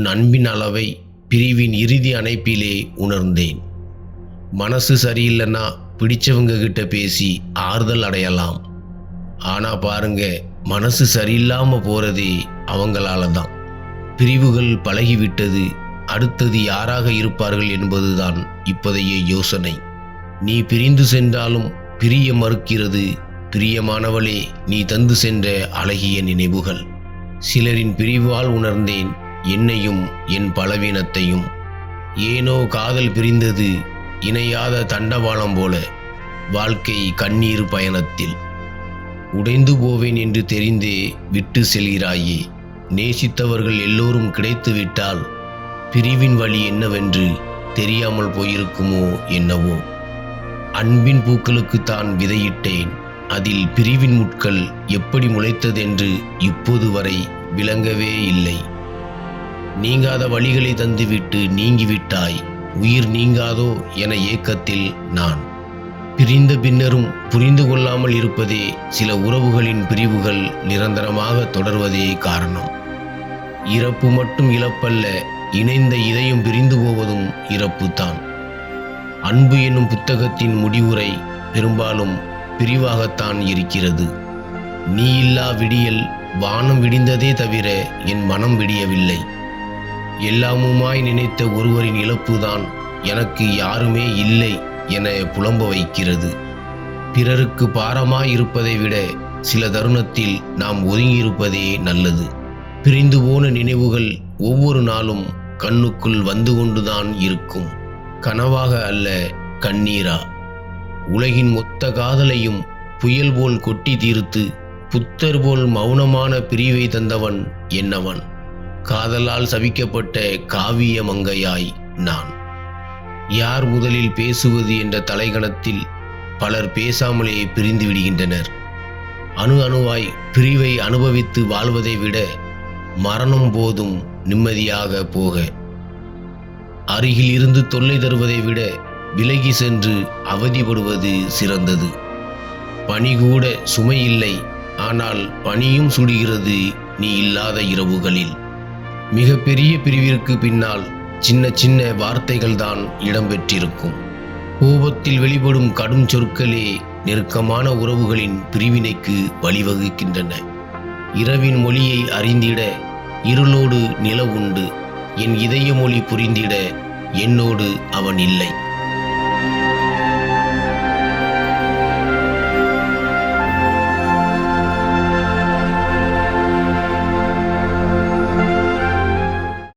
உன் அன்பின் அளவை பிரிவின் இறுதி அணைப்பிலே உணர்ந்தேன். மனசு சரியில்லைன்னா பிடிச்சவங்க கிட்ட பேசி ஆறுதல் அடையலாம். ஆனா பாருங்க மனசு சரியில்லாம போறதே அவங்களால தான் பிரிவுகள் பழகிவிட்டது அடுத்தது யாராக இருப்பார்கள் என்பதுதான் இப்போதைய யோசனை. நீ பிரிந்து சென்றாலும் பிரிய மறுக்கிறது பிரியமானவளே நீ தந்து சென்ற அழகிய நினைவுகள். சிலரின் பிரிவால் உணர்ந்தேன் என்னையும் என் பலவீனத்தையும். ஏனோ காதல் பிரிந்தது இணையாத தண்டவாளம் போல வாழ்க்கை கண்ணீர் பயணத்தில். உடைந்து போவேன் என்று தெரிந்தே விட்டு செல்கிறாயே. நேசித்தவர்கள் எல்லோரும் கிடைத்துவிட்டால் பிரிவின் வழி என்னவென்று தெரியாமல் போயிருக்குமோ என்னவோ. அன்பின் பூக்களுக்கு தான் விதையிட்டேன். அதில் பிரிவின் முட்கள் எப்படி முளைத்ததென்று இப்போது வரை விளங்கவே இல்லை. நீங்காத வழிகளை தந்துவிட்டு நீங்கிவிட்டாய். உயிர் நீங்காதோ என ஏக்கத்தில் நான். பிரிந்த பின்னரும் புரிந்து கொள்ளாமல் இருப்பதே சில உறவுகளின் பிரிவுகள் நிரந்தரமாக தொடர்வதே காரணம். இறப்பு மட்டும் இழப்பல்ல இணைந்த இதயம் பிரிந்து போவதும் இறப்புத்தான் அன்பு என்னும் புத்தகத்தின் முடிவுரை பெரும்பாலும் பிரிவாகத்தான் இருக்கிறது. நீ இல்லா விடியல் வானம் விடிந்ததே தவிர என் மனம் விடியவில்லை. எல்லாமுமாய் நினைத்த ஒருவரின் இழப்புதான் எனக்கு யாருமே இல்லை என புலம்ப வைக்கிறது. பிறருக்கு பாரமாய் இருப்பதை விட சில தருணத்தில் நாம் ஒதுங்கியிருப்பதே நல்லது. பிரிந்து போன நினைவுகள் ஒவ்வொரு நாளும் கண்ணுக்குள் வந்து கொண்டுதான் இருக்கும். கனவாக அல்ல கண்ணீரா? உலகின் மொத்த காதலையும் புயல் போல் கொட்டி தீர்த்து புத்தர் போல் மௌனமான பிரிவை தந்தவன் என்னவன்? காதலால் சவிக்கப்பட்ட காவிய மங்கையாய் நான். யார் முதலில் பேசுவது என்ற தலைகணத்தில் பலர் பேசாமலே பிரிந்து விடுகின்றனர். அணு அணுவாய் பிரிவை அனுபவித்து வாழ்வதை விட மரணம் போதும் நிம்மதியாக போக. அருகில் இருந்து தொல்லை தருவதை விட விலகி சென்று அவதிப்படுவது சிறந்தது. பனி கூட சுமை இல்லை ஆனால் பனியும் சுடுகிறது நீ இல்லாத இரவுகளில். மிகப்பெரிய பிரிவிற்கு பின்னால் சின்ன சின்ன வார்த்தைகள் தான் இடம்பெற்றிருக்கும். கோபத்தில் வெளிப்படும் கடும் சொற்களே நெருக்கமான உறவுகளின் பிரிவினைக்கு வழிவகுக்கின்றன. இரவின் மொழியை அறிந்திட இருளோடு நில உண்டு என் இதய மொழி புரிந்திட என்னோடு அவன் இல்லை.